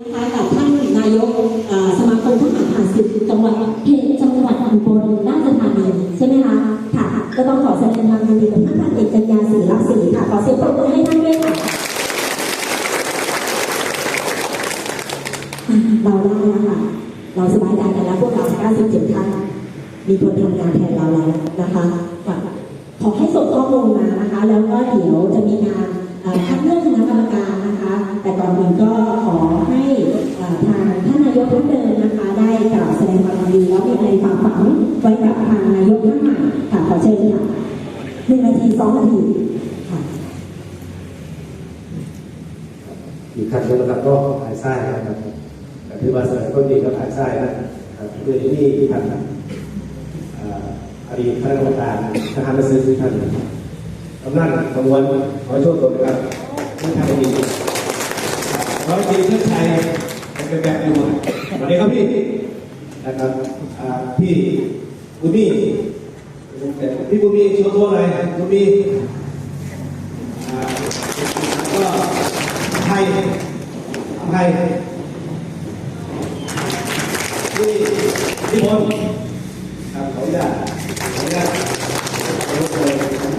นะคะกับท่านนายกสมาคมทหารผ่านศึกจังหวัดเพชรจังหวัดอุบลราชธานีใช่ไหมคะค่ะก็ต้องขอแสดงความยินดีกับท่านพันเอกจัญญาศรีรักศรีค่ะขอเสียงปรบมือให้ท่านด้วยค่ะอะเราได้แล้วค่ะเราสบายใจกันแล้วพวกเรา97ท่านมีคนทำงานแทนเราแล้วนะคะขอให้ส่งข้อมูลมานะคะ แล้วก็เดี๋ยวจะมีการคัดเลือกคณะกรรมการนะคะ แต่ก่อนอื่นก็ายกท่านเดิมนะคะ ได้กล่าวแสดงความยินดีแล้วมีอะไรฝากฝังไว้กับทางนายกท่านใหม่ค่ะขอเชิญค่ะหนึ่งนาทีสองนาทีค่ะอีกครั้งหนึงนะครับก็ขายไส้นะครับแต่ที่ว่าสมัยต้นปีก็ขายไส้นะครับเรื่องที่ที่ท่านอ่าอดีตคณะกรรมการทหารมาซื้อที่ท่านกำนันขบวนขอโชคดีนะครับที่ทำดีร้อยตีเชิดชัย เป็นแบบอยู่สวัสดีครับพี่นะครับพี่บุมีพี่บุมีโชว์ตัวหน่อยบุมีก็ไทยไทยที่ที่บนครับขออนุญาตขออนุญาต